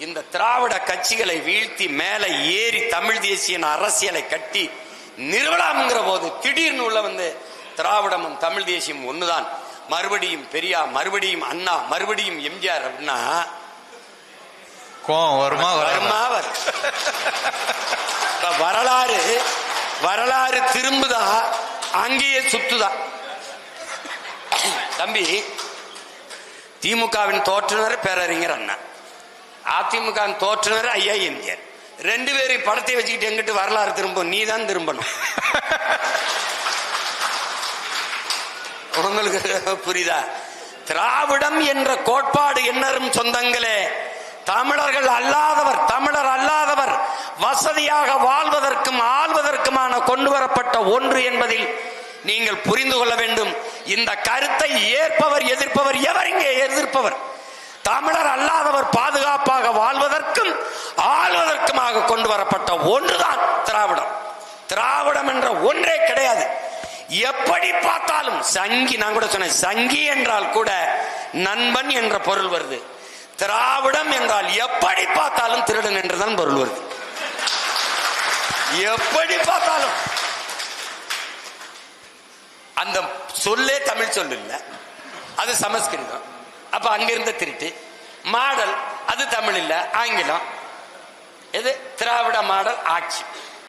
இந்த திராவிட கட்சிகளை வீழ்த்தி மேல ஏறி தமிழ் தேசிய அரசியலை கட்டி நிறுவலாம்ங்கிற போது திடீர்னு உள்ள வந்து திராவிடமும் தமிழ் தேசியம் ஒண்ணுதான். மறுபடியும் பெரியா மறுபடியும் அண்ணா மறுபடியும் எம்ஜிஆர் அப்படின்னா வருமா? வருமா வரலாறு வரலாறு திரும்புதா அங்கேயே சுத்துதா. தம்பி திமுகவின் தோற்றுனர் பேரறிஞர் அண்ணா அதிமுக தோற்றுனர் ஐயா எம்ஜிஆர். ரெண்டு பேரும் படத்தை வச்சுக்கிட்டு எங்கிட்டு வரலாறு திரும்பும்? நீ தான் திரும்பணும். உங்களுக்கு புரியுதா? திராவிடம் என்ற கோட்பாடு என்னரும் சொந்தங்களே. தமிழர்கள் அல்லாதவர் தமிழர் அல்லாதவர் வசதியாக வாழ்வதற்கும் ஆள்வதற்குமான கொண்டு வரப்பட்ட ஒன்று என்பதில் நீங்கள் புரிந்து கொள்ள வேண்டும். இந்த கருத்தை ஏற்பவர் எதிர்ப்பவர் எவர் இங்கே எதிர்ப்பவர்? தமிழர் அல்லாதவர் பாதுகாப்பாக வாழ்வதற்கும் ஆள்வதற்குமாக கொண்டு வரப்பட்ட ஒன்றுதான் திராவிடம். திராவிடம் என்ற ஒன்றே கிடையாது. எப்படி பார்த்தாலும் சங்கி நான் கூட சொன்னேன் சங்கி என்றால் கூட நண்பன் என்ற பொருள் வருது. திராவிடம் என்றால் எப்படி பார்த்தாலும் திருடன் என்றுதான் பொருள் வருது. எப்படி பார்த்தாலும். அந்த சொல்லே தமிழ் சொல்லு இல்ல அது சமஸ்கிருதம். அப்ப அங்கிருந்த திருட்டு. மாடல் அது தமிழ் இல்ல ஆங்கிலம். இது திராவிட மாடல் ஆட்சி.